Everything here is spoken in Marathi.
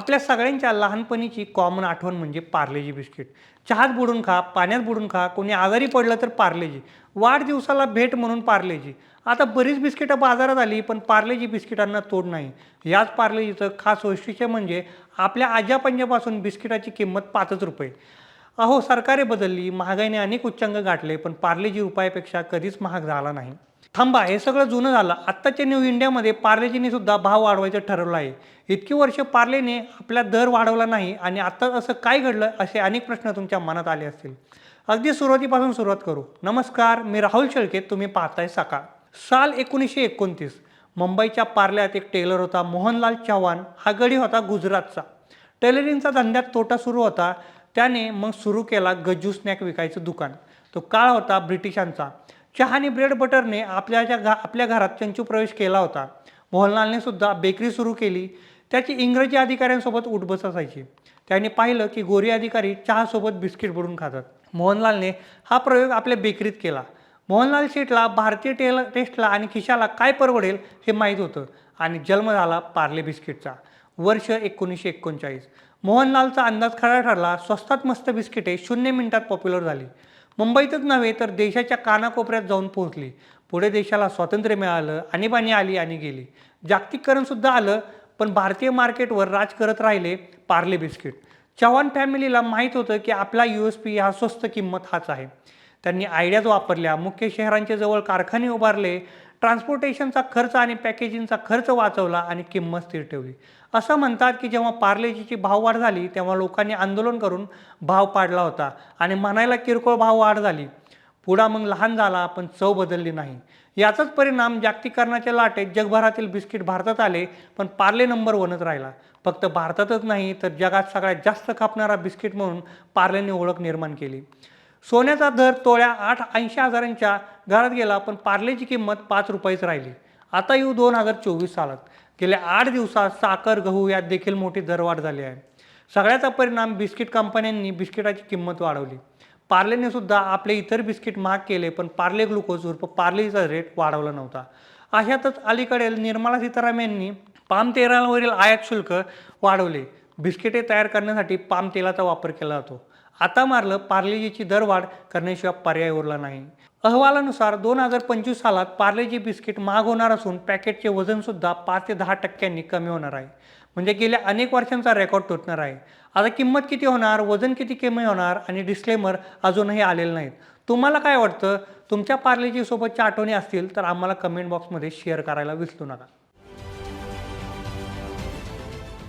आपल्या सगळ्यांच्या लहानपणीची कॉमन आठवण म्हणजे पार्लेजी बिस्किट. चहात बुडून खा पाण्यात बुडून खा कोणी आजारी पडलं तर पार्लेजी. वाढदिवसाला भेट म्हणून पार्लेजी. आता बरीच बिस्किटं बाजारात आली पण पार्लेजी बिस्किटांना तोड नाही. याच पार्लेजीचं खास वैशिष्ट्य म्हणजे आपल्या आज्यापंजापासून बिस्किटाची किंमत पाचच रुपये. अहो सरकारे बदलली महागाईने अनेक उच्चांक गाठले पण पार्लेजी रुपयापेक्षा कधीच महाग झाला नाही. थांबा हे सगळं जुनं झालं. आत्ताच्या न्यू इंडियामध्ये पार्लेजीने सुद्धा भाव वाढवायचं ठरवलं आहे. इतकी वर्ष पार्लेने आपला दर वाढवला नाही आणि आत्ता असं काय घडलं असे अनेक प्रश्न तुमच्या मनात आले असतील. अगदी सुरुवातीपासून सुरुवात करू. नमस्कार मी राहुल शेळके तुम्ही पाहताय सकाळ. साल एकोणीसशे एकोणतीस. मुंबईच्या पार्ल्यात एक टेलर होता मोहनलाल चव्हाण. हा गडी होता गुजरातचा. टेलरिंगचा धंद्यात तोटा सुरू होता. त्याने मग सुरू केला गज्जू स्नॅक विकायचं दुकान. तो काळ होता ब्रिटिशांचा. चहा आणि ब्रेड बटरने आपल्याच्या घा आपल्या घरात चंचू प्रवेश केला होता. मोहनलालने सुद्धा बेकरी सुरू केली. त्याची इंग्रजी अधिकाऱ्यांसोबत उठबस असायची. त्याने पाहिलं की गोरी अधिकारी चहासोबत बिस्किट बुडून खातात. मोहनलालने हा प्रयोग आपल्या बेकरीत केला. मोहनलाल शेठला भारतीय टेल टेस्टला आणि खिशाला काय परवडेल हे माहीत होतं आणि जन्म झाला पार्ले बिस्किटचा. वर्ष एकोणीसशे एकोणचाळीस. मोहनलालचा अंदाज खरा ठरला स्वस्तात मस्त बिस्किटे शून्य मिनिटात पॉप्युलर झाली. मुंबईतच नव्हे तर देशाच्या कानाकोपऱ्यात जाऊन पोहोचली. पुढे देशाला स्वातंत्र्य मिळालं आणीबाणी आली आणि गेली. जागतिकीकरणसुद्धा आलं पण भारतीय मार्केटवर राज करत राहिले पार्ले बिस्किट. चव्हाण फॅमिलीला माहीत होतं की आपला यू एस पी हा स्वस्त किंमत हाच आहे. त्यांनी आयडियाज वापरल्या. मुख्य शहरांच्या जवळ कारखाने उभारले. ट्रान्सपोर्टेशनचा खर्च आणि पॅकेजिंगचा खर्च वाचवला आणि किंमत स्थिर ठेवली. असं म्हणतात की जेव्हा पार्लेजीची भाववाढ झाली तेव्हा लोकांनी आंदोलन करून भाव पाडला होता आणि म्हणायला किरकोळ भाव वाढ झाली. पुढा मग लहान झाला पण चव बदलली नाही. याचाच परिणाम जागतिकरणाच्या लाटेत जगभरातील बिस्किट भारतात आले पण पार्ले नंबर वनच राहिला. फक्त भारतातच नाही तर जगात सगळ्यात जास्त खापणारा बिस्किट म्हणून पार्लेने ओळख निर्माण केली. सोन्याचा दर तोळ्या आठ ऐंशी हजारांच्या घरात गेला पण पार्लेची किंमत पाच रुपयेच राहिली. आता येऊ दोन हजार चोवीस सालात. गेल्या आठ दिवसात साखर गहू यात देखील मोठी दरवाढ झाली आहे. सगळ्याचा परिणाम बिस्किट कंपन्यांनी बिस्किटाची किंमत वाढवली. पार्लेने सुद्धा आपले इतर बिस्किट महाग केले पण पार्ले ग्लुकोज उर्फ पार्लेचा रेट वाढवला नव्हता. अशातच अलीकडे निर्मला सीतारामन यांनी पाम तेलावरील आयात शुल्क वाढवले. बिस्किटे तयार करण्यासाठी पाम तेलाचा वापर केला जातो. आता मारलं पार्लेजीची दरवाढ करण्याशिवाय पर्याय उरला नाही. अहवालानुसार दोन हजार पंचवीस सालात पार्लेजी बिस्किट महाग होणार असून पॅकेटचे वजनसुद्धा पाच ते दहा टक्क्यांनी कमी होणार आहे. म्हणजे गेल्या अनेक वर्षांचा रेकॉर्ड तुटणार आहे. आता किंमत किती होणार वजन किती कमी होणार आणि डिस्क्लेमर अजूनही आलेलं नाहीत. तुम्हाला काय वाटतं? तुमच्या पार्लेजीसोबतच्या आठवणी असतील तर आम्हाला कमेंट बॉक्समध्ये शेअर करायला विसरू नका.